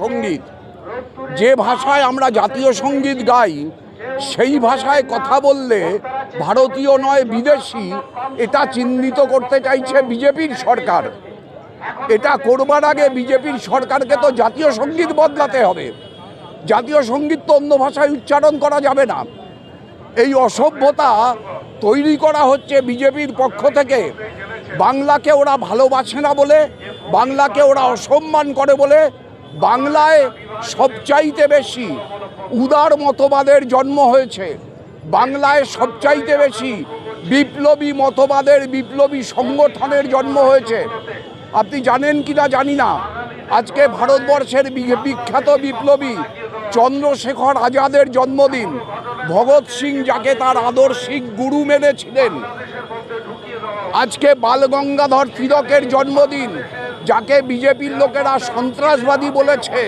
সংগীত। যে ভাষায় আমরা জাতীয় সংগীত গাই, সেই ভাষায় কথা বললে ভারতীয় নয়, বিদেশি, এটা চিহ্নিত করতে চাইছে বিজেপির সরকার। এটা করবার আগে বিজেপির সরকারকে তো জাতীয় সংগীত বদলাতে হবে। জাতীয় সংগীত তো অন্য ভাষায় উচ্চারণ করা যাবে না। এই অসভ্যতা তৈরি করা হচ্ছে বিজেপির পক্ষ থেকে। বাংলাকে ওরা ভালোবাসে না বলে, বাংলাকে ওরা অসম্মান করে বলে বাংলায় সবচাইতে বেশি উদার মতবাদের জন্ম হয়েছে। বাংলায় সবচাইতে বেশি বিপ্লবী মতবাদের বিপ্লবী সংগঠনের জন্ম হয়েছে। আপনি জানেন কি না জানি না। আজকে ভারতবর্ষের বিখ্যাত বিপ্লবী চন্দ্রশেখর আজাদের জন্মদিন। ভগৎ সিং যাকে তার আদর্শিক গুরু মেনেছিলেন। আজকে বালগঙ্গাধর তিলকের জন্মদিন। যাকে বিজেপির লোকেরা সন্ত্রাসবাদী বলেছে,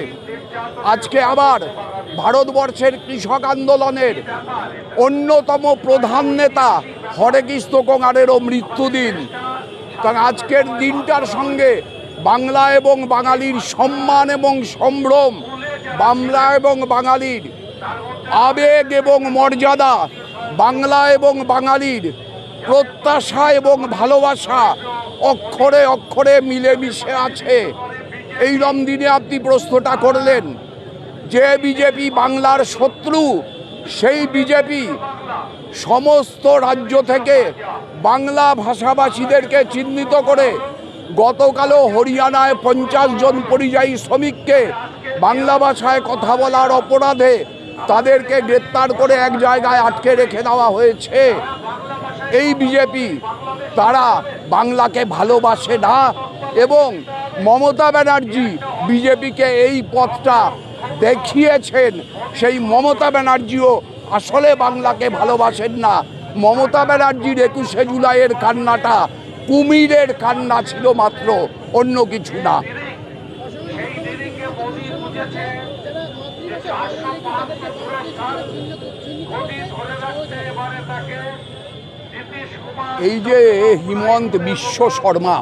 আজকে আবার ভারতবর্ষের কৃষক আন্দোলনের অন্যতম প্রধান নেতা হরেকৃষ্ণ কোঙারেরও মৃত্যুদিন। কারণ আজকের দিনটার সঙ্গে বাংলা এবং বাঙালির সম্মান এবং সম্ভ্রম, বাংলা এবং বাঙালির আবেগ এবং মর্যাদা, বাংলা এবং বাঙালির প্রত্যাশা এবং ভালোবাসা অক্ষরে অক্ষরে মিলেমিশে আছে। এই দিনে আপনি প্রশ্নটা করলেন, যে বিজেপি বাংলার শত্রু, সেই বিজেপি সমস্ত রাজ্য থেকে বাংলা ভাষাভাষীদেরকে চিহ্নিত করে গতকালও হরিয়ানায় পঞ্চাশ জন পরিযায়ী শ্রমিককে বাংলা ভাষায় কথা বলার অপরাধে তাদেরকে গ্রেপ্তার করে এক জায়গায় আটকে রেখে দেওয়া হয়েছে। এই বিজেপি, তারা বাংলাকে ভালোবাসে না এবং মমতা ব্যানার্জি বিজেপিকে এই পথটা দেখিয়েছেন, সেই মমতা ব্যানার্জিও আসলে বাংলাকে ভালোবাসেন না। মমতা ব্যানার্জির একুশে জুলাইয়ের কান্নাটা কুমিরের কান্না ছিল মাত্র, অন্য কিছু না। এই যে হিমন্ত বিশ্ব শর্মা,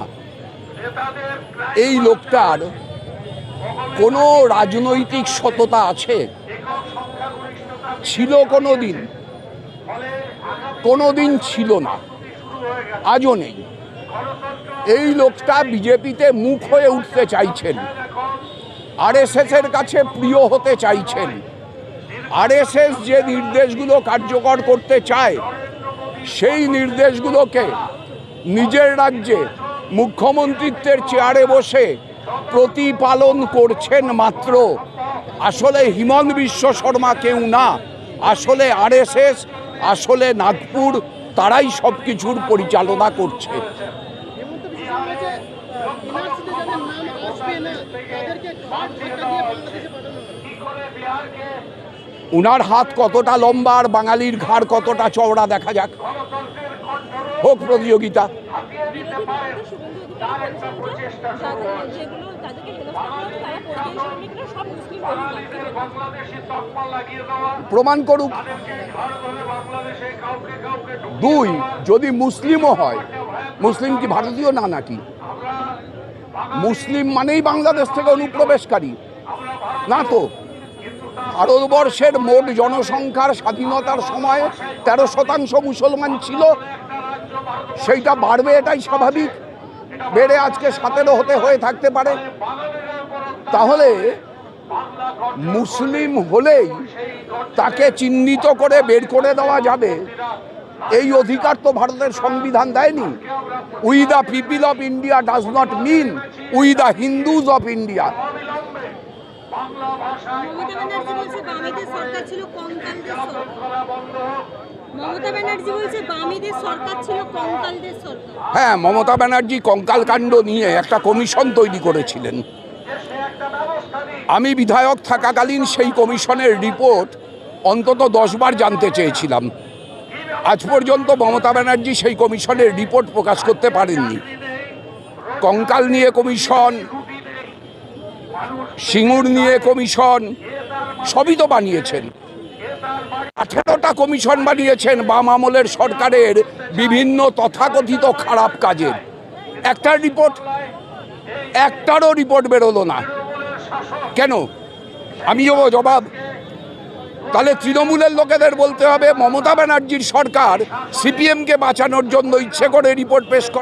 এই লোকটার কোনো রাজনৈতিক সততা আছে? ছিল কোনো দিন কোনো দিন ছিল না। আজও নেই। এই লোকটা বিজেপিতে মুখ হয়ে উঠতে চাইছেন। এখন আরএসএসের কাছে প্রিয় হতে চাইছেন। আরএসএস যে নির্দেশগুলো কার্যকর করতে চায় সেই নির্দেশগুলোকে নিজের রাজ্যে মুখ্যমন্ত্রিত্বের চেয়ারে বসে প্রতিপালন করছেন মাত্র। আসলে হিমন্ত বিশ্ব শর্মা কেউ না, আসলে আরএসএস, আসলে নাগপুর, তারাই সব কিছুর পরিচালনা করছে। উনার হাত কতটা লম্বা আর বাঙালির ঘাড় কতটা চওড়া দেখা যাক। হোক প্রতিযোগিতা। প্রমাণ করুক। দুই, যদি মুসলিমও হয়, মুসলিম কি ভারতীয় না নাকি? মুসলিম মানেই বাংলাদেশ থেকে অনুপ্রবেশকারী। না তো? ভারতবর্ষের মোট জনসংখ্যার স্বাধীনতার সময় তেরো শতাংশ মুসলমান ছিল। সেইটা বাড়বে এটাই স্বাভাবিক। বেড়ে আজকে সতেরো হতে হয়ে থাকতে পারে। তাহলে মুসলিম হলেই তাকে চিহ্নিত করে বের করে দেওয়া যাবে। এই অধিকার তো ভারতের সংবিধান দেয়নি। We the people of India does not mean we the Hindus of India. হ্যাঁ মমতা ব্যানার্জি কঙ্কাল কাণ্ড নিয়ে একটা কমিশন তৈরি করেছিলেন। আমি বিধায়ক থাকাকালীন সেই কমিশনের রিপোর্ট অন্তত দশবার জানতে চেয়েছিলাম। আজ পর্যন্ত মমতা ব্যানার্জি সেই কমিশনের রিপোর্ট প্রকাশ করতে পারেননি। কঙ্কাল নিয়ে কমিশন, সিঙ্গুর নিয়ে কমিশন সবই তো বানিয়েছেন। আঠেরোটা কমিশন বানিয়েছেন বাম আমলের সরকারের বিভিন্ন তথাকথিত খারাপ কাজের। একটার রিপোর্ট, একটারও রিপোর্ট বেরোলো না। কেন? আমি দেবো জবাব। তাহলে তৃণমূলের লোকেদের বলতে হবে, মমতা ব্যানার্জির সরকার সিপিএমকে বাঁচানোর জন্য ইচ্ছে করে রিপোর্ট পেশ করে